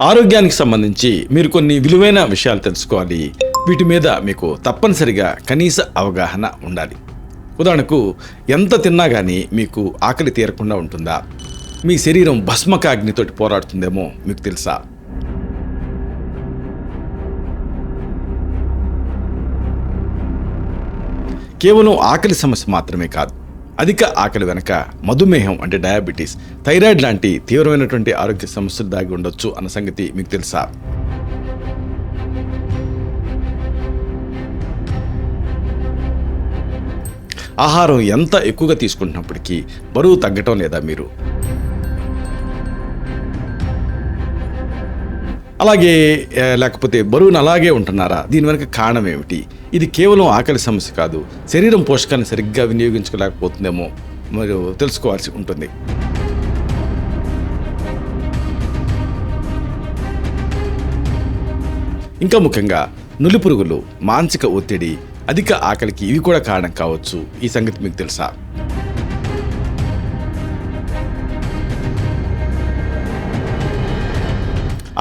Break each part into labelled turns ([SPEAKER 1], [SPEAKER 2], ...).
[SPEAKER 1] ఆరోగ్యానికి సంబంధించి మీరు కొన్ని విలువైన విషయాలు తెలుసుకోవాలి. వీటి మీద మీకు తప్పనిసరిగా కనీస అవగాహన ఉండాలి. ఉదాహరణకు ఎంత తిన్నా కానీ మీకు ఆకలి తీరకుండా ఉంటుందా? మీ శరీరం భస్మకాగ్నితోటి పోరాడుతుందేమో మీకు తెలుసా? కేవలం ఆకలి సమస్య మాత్రమే కాదు. అధిక ఆకలి వెనక మధుమేహం అంటే డయాబెటీస్ థైరాయిడ్ లాంటి తీవ్రమైనటువంటి ఆరోగ్య సమస్యలు దాగి ఉండొచ్చు అన్న సంగతి మీకు తెలుసా? ఆహారం ఎంత ఎక్కువగా తీసుకుంటున్నప్పటికీ బరువు తగ్గటం లేదా మీరు? అలాగే లేకపోతే బరువును అలాగే ఉంటున్నారా? దీని వెనక కారణం ఏమిటి? ఇది కేవలం ఆకలి సమస్య కాదు. శరీరం పోషకాన్ని సరిగ్గా వినియోగించుకోలేకపోతుందేమో మీరు తెలుసుకోవాల్సి ఉంటుంది. ఇంకా ముఖ్యంగా నులి పురుగులు మానసిక ఒత్తిడి అధిక ఆకలికి ఇవి కూడా కారణం కావచ్చు. ఈ సంగతి మీకు తెలుసా?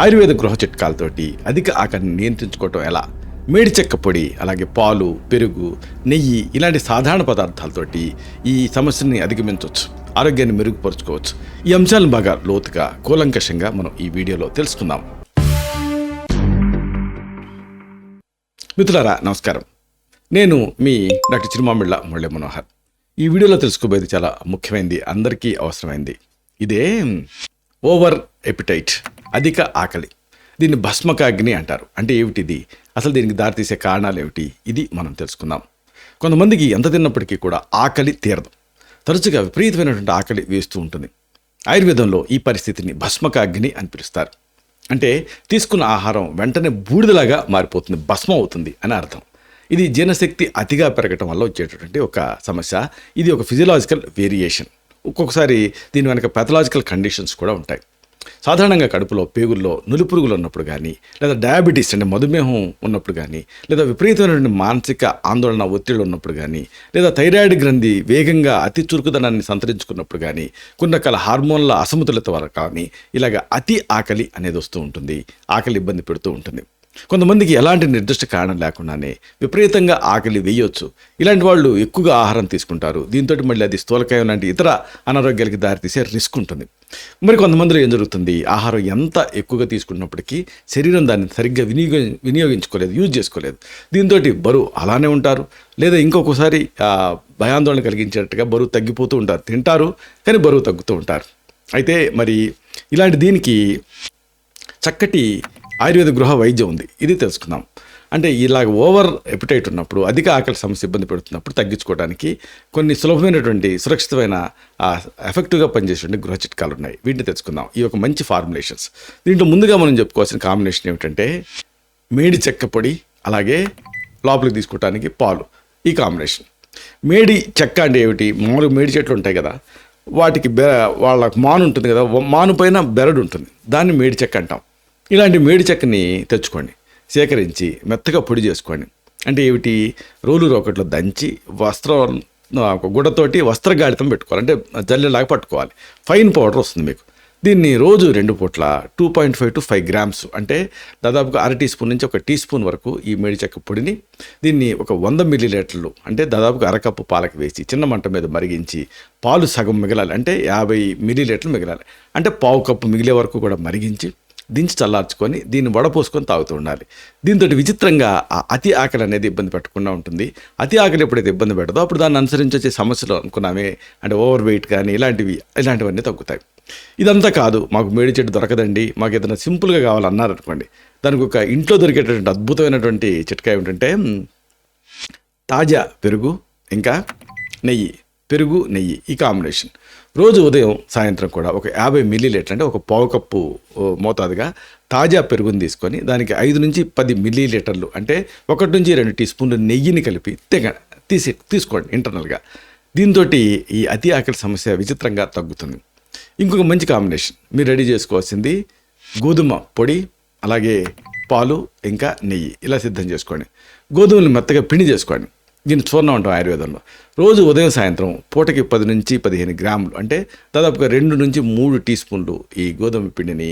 [SPEAKER 1] ఆయుర్వేద గృహ చిట్కాలతోటి అధిక ఆకలిని నియంత్రించుకోవటం ఎలా? మేడిచెక్క పొడి అలాగే పాలు పెరుగు నెయ్యి ఇలాంటి సాధారణ పదార్థాలతోటి ఈ సమస్యని అధిగమించవచ్చు ఆరోగ్యాన్ని మెరుగుపరుచుకోవచ్చు. ఈ అంశాలను బాగా లోతుగా కూలంకషంగా మనం ఈ వీడియోలో తెలుసుకుందాం. మిత్రులారా నమస్కారం. నేను మీ డాక్టర్ చిరుమామిళ్ళ మురళీ మనోహర్. ఈ వీడియోలో తెలుసుకోబోయేది చాలా ముఖ్యమైనది అందరికీ అవసరమైంది. ఇదే ఓవర్ ఎపిటైట్ అధిక ఆకలి. దీన్ని భస్మకాగ్ని అంటారు. అంటే ఏమిటిది? అసలు దీనికి దారితీసే కారణాలు ఏమిటి ఇది మనం తెలుసుకుందాం. కొంతమందికి ఎంత తిన్నప్పటికీ కూడా ఆకలి తీరదు. తరచుగా విపరీతమైనటువంటి ఆకలి వేస్తూ ఉంటుంది. ఆయుర్వేదంలో ఈ పరిస్థితిని భస్మకాగ్ని అని పిలుస్తారు. అంటే తీసుకున్న ఆహారం వెంటనే బూడిదలాగా మారిపోతుంది భస్మం అవుతుంది అని అర్థం. ఇది జీర్ణశక్తి అతిగా పెరగటం వల్ల వచ్చేటటువంటి ఒక సమస్య. ఇది ఒక ఫిజియలాజికల్ వేరియేషన్ ఒక్కొక్కసారి దీని వెనక పెథలాజికల్ కండిషన్స్ కూడా ఉంటాయి. సాధారణంగా కడుపులో పేగుల్లో నులిపురుగులు ఉన్నప్పుడు కానీ లేదా డయాబెటీస్ అంటే మధుమేహం ఉన్నప్పుడు కానీ లేదా విపరీతమైనటువంటి మానసిక ఆందోళన ఒత్తిడి ఉన్నప్పుడు కానీ లేదా థైరాయిడ్ గ్రంథి వేగంగా అతి చురుకుదనాన్ని సంతరించుకున్నప్పుడు కానీ కొన్ని రకాల హార్మోన్ల అసమతులత వల్ల కానీ ఇలాగ అతి ఆకలి అనేది వస్తూ ఉంటుంది. ఆకలి ఇబ్బంది పెడుతూ ఉంటుంది. కొంతమందికి ఎలాంటి నిర్దిష్ట కారణం లేకుండానే విపరీతంగా ఆకలి వేయొచ్చు. ఇలాంటి వాళ్ళు ఎక్కువగా ఆహారం తీసుకుంటారు. దీంతో మళ్ళీ అది స్థూలకాయం లాంటి ఇతర అనారోగ్యాలకి దారితీసే రిస్క్ ఉంటుంది. మరి కొంతమందిలో ఏం జరుగుతుంది? ఆహారం ఎంత ఎక్కువగా తీసుకున్నప్పటికీ శరీరం దాన్ని సరిగ్గా వినియోగ వినియోగించుకోలేదు యూజ్ చేసుకోలేదు. దీంతో బరువు అలానే ఉంటారు. లేదా ఇంకొకసారి భయాందోళన కలిగించేటట్టుగా బరువు తగ్గిపోతూ ఉంటారు. తింటారు కానీ బరువు తగ్గుతూ ఉంటారు. అయితే మరి ఇలాంటి దీనికి చక్కటి ఆయుర్వేద గృహ వైద్యం ఉంది. ఇది తెలుసుకుందాం. అంటే ఇలాగ ఓవర్ ఎపిటైట్ ఉన్నప్పుడు అధిక ఆకలి సమస్య ఇబ్బంది పెడుతున్నప్పుడు తగ్గించుకోవడానికి కొన్ని సులభమైనటువంటి సురక్షితమైన ఎఫెక్టివ్గా పనిచేసేటువంటి గృహ చిట్కాలు ఉన్నాయి. వీటిని తెచ్చుకుందాం ఈ ఒక మంచి ఫార్ములేషన్స్. దీంట్లో ముందుగా మనం చెప్పుకోవాల్సిన కాంబినేషన్ ఏమిటంటే మేడి చెక్క పొడి అలాగే లోపలికి తీసుకోవడానికి పాలు. ఈ కాంబినేషన్. మేడి చెక్క అంటే ఏమిటి? మామూలుగా మేడి చెట్లు ఉంటాయి కదా వాటికి బె వాళ్ళకి మాను ఉంటుంది కదా మాను పైన బెరడు ఉంటుంది. దాన్ని మేడి చెక్క అంటాం. ఇలాంటి మేడి చెక్కని తెచ్చుకోండి. సేకరించి మెత్తగా పొడి చేసుకోండి. అంటే ఏమిటి? రోలు రోకట్లో దంచి వస్త్రం ఒక గుడ్డతోటి వస్త్రగాడితం పెట్టుకోవాలి. అంటే జల్లెలాగా పట్టుకోవాలి. ఫైన్ పౌడర్ వస్తుంది మీకు. దీన్ని రోజు రెండు పూట్ల two point five to five grams అంటే దాదాపుగా అర టీ స్పూన్ నుంచి ఒక టీ స్పూన్ వరకు ఈ మేడి చెక్క పొడిని దీన్ని ఒక వంద మిల్లీ లీటర్లు అంటే దాదాపుగా అరకప్పు పాలకు వేసి చిన్న మంట మీద మరిగించి పాలు సగం మిగలాలి. అంటే యాభై మిల్లీలీటర్లు మిగలాలి. అంటే పావు కప్పు మిగిలే వరకు కూడా మరిగించి దించి చల్లార్చుకొని దీన్ని వడపోసుకొని తాగుతూ ఉండాలి. దీంతో విచిత్రంగా అతి ఆకలి అనేది ఇబ్బంది పెట్టకుండా ఉంటుంది. అతి ఆకలి ఎప్పుడైతే ఇబ్బంది పెడదో అప్పుడు దాన్ని అనుసరించి వచ్చే సమస్యలు అనుకున్నామే అంటే ఓవర్ వెయిట్ కానీ ఇలాంటివి ఇలాంటివన్నీ తగ్గుతాయి. ఇదంతా కాదు మాకు మేడి చెట్టు దొరకదండి మాకు ఏదైనా సింపుల్గా కావాలన్నారు అనుకోండి దానికి ఒక ఇంట్లో దొరికేటటువంటి అద్భుతమైనటువంటి చిట్కా ఏమిటంటే తాజా పెరుగు ఇంకా నెయ్యి. పెరుగు నెయ్యి ఈ కాంబినేషన్. రోజు ఉదయం సాయంత్రం కూడా ఒక యాభై మిల్లీ లీటర్ అంటే ఒక పావు కప్పు మోతాదుగా తాజా పెరుగుని తీసుకొని దానికి ఐదు నుంచి పది మిల్లీ లీటర్లు అంటే ఒకటి నుంచి రెండు టీ స్పూన్లు నెయ్యిని కలిపి తెగ తీసి తీసుకోండి ఇంటర్నల్గా. దీంతో ఈ అతి ఆకలి సమస్య విచిత్రంగా తగ్గుతుంది. ఇంకొక మంచి కాంబినేషన్. మీరు రెడీ చేసుకోవాల్సింది గోధుమ పొడి అలాగే పాలు ఇంకా నెయ్యి. ఇలా సిద్ధం చేసుకోండి. గోధుమలు మెత్తగా పిండి చేసుకోండి. దీన్ని చూర్ణం అంటాం ఆయుర్వేదంలో. రోజు ఉదయం సాయంత్రం పూటకి పది నుంచి పదిహేను గ్రాములు అంటే దాదాపుగా రెండు నుంచి మూడు టీ స్పూన్లు ఈ గోధుమ పిండిని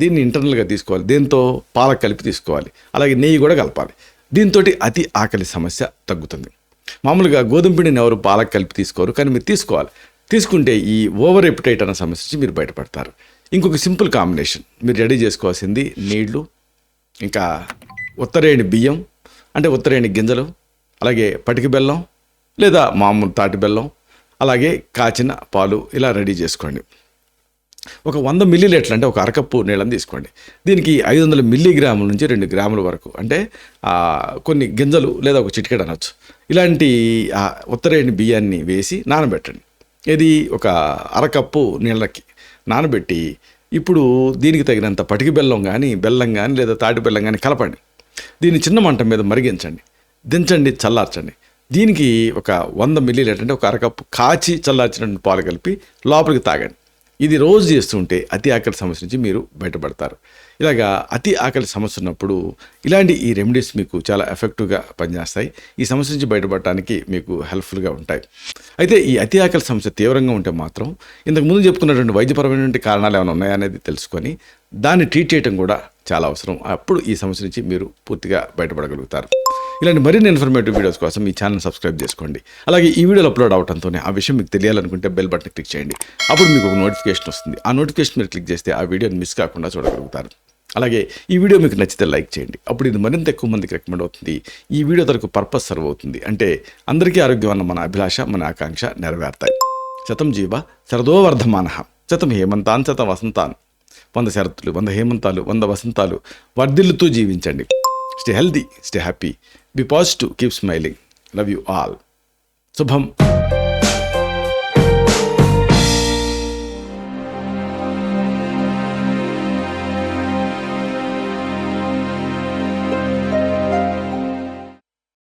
[SPEAKER 1] దీన్ని ఇంటర్నల్గా తీసుకోవాలి. దీంతో పాలకు కలిపి తీసుకోవాలి. అలాగే నెయ్యి కూడా కలపాలి. దీంతో అతి ఆకలి సమస్య తగ్గుతుంది. మామూలుగా గోధుమ పిండిని ఎవరు పాలకు కలిపి తీసుకోరు కానీ మీరు తీసుకోవాలి. తీసుకుంటే ఈ ఓవర్ ఎపిటైట్ అన్న సమస్య నుంచి మీరు బయటపడతారు. ఇంకొక సింపుల్ కాంబినేషన్. మీరు రెడీ చేసుకోవాల్సింది నీళ్ళు ఇంకా ఉత్తరేణి బియ్యం అంటే ఉత్తరేణి గింజలు అలాగే పటికి బెల్లం లేదా మామూలు తాటి బెల్లం అలాగే కాచిన పాలు ఇలా రెడీ చేసుకోండి. ఒక వంద మిల్లీ లీటర్లు అంటే ఒక అరకప్పు నీళ్ళని తీసుకోండి. దీనికి ఐదు వందల మిల్లీగ్రాముల నుంచి రెండు గ్రాముల వరకు అంటే కొన్ని గింజలు లేదా ఒక చిటికెట్ అనొచ్చు. ఇలాంటి ఉత్తరేణి బియ్యాన్ని వేసి నానబెట్టండి. ఇది ఒక అరకప్పు నీళ్ళకి నానబెట్టి ఇప్పుడు దీనికి తగినంత పటికి బెల్లం కానీ బెల్లం కానీ లేదా తాటి బెల్లం కానీ కలపండి. దీన్ని చిన్న మంట మీద మరిగించండి. దించండి చల్లార్చండి. దీనికి ఒక వంద మిల్లీ లీటర్ అంటే ఒక అరకప్పు కాచి చల్లార్చిన పాలు కలిపి లోపలికి తాగండి. ఇది రోజు చేస్తుంటే అతి ఆకలి సమస్య నుంచి మీరు బయటపడతారు. ఇలాగా అతి ఆకలి సమస్య ఉన్నప్పుడు ఇలాంటి ఈ రెమెడీస్ మీకు చాలా ఎఫెక్టివ్గా పనిచేస్తాయి. ఈ సమస్య నుంచి బయటపడటానికి మీకు హెల్ప్ఫుల్గా ఉంటాయి. అయితే ఈ అతి ఆకలి సమస్య తీవ్రంగా ఉంటే మాత్రం ఇంతకు ముందు చెప్పుకున్నటువంటి వైద్యపరమైనటువంటి కారణాలు ఏమైనా ఉన్నాయా అనేది తెలుసుకొని దాన్ని ట్రీట్ చేయడం కూడా చాలా అవసరం. అప్పుడు ఈ సమస్య నుంచి మీరు పూర్తిగా బయటపడగలుగుతారు. ఇలాంటి మరిన్ని ఇన్ఫర్మేటివ్ వీడియోస్ కోసం ఈ ఛానల్ సబ్స్క్రైబ్ చేసుకోండి. అలాగే ఈ వీడియోలో అప్లోడ్ అవడంతోనే ఆ విషయం మీకు తెలియాలనుకుంటే బెల్ బటన్ క్లిక్ చేయండి. అప్పుడు మీకు ఒక నోటిఫికేషన్ వస్తుంది. ఆ నోటిఫికేషన్ మీరు క్లిక్ చేస్తే ఆ వీడియోని మిస్ కాకుండా చూడగలుగుతారు. అలాగే ఈ వీడియో మీకు నచ్చితే లైక్ చేయండి. అప్పుడు ఇది మరింత ఎక్కువ మందికి రికమెండ్ అవుతుంది. ఈ వీడియో తరకు పర్పస్ సర్వ్ అవుతుంది. అంటే అందరికీ ఆరోగ్యం అన్న మన అభిలాష మన ఆకాంక్ష నెరవేరుతాయి. శతం జీవ శరదోవర్ధమాన శతం హేమంతాన్ శతం వసంతాన్. వంద శరత్తులు వంద హేమంతాలు వంద వసంతాలు. వర్ధిల్లుతూ జీవించండి. Stay healthy stay happy Be positive, keep smiling. Love you all. So, Subham.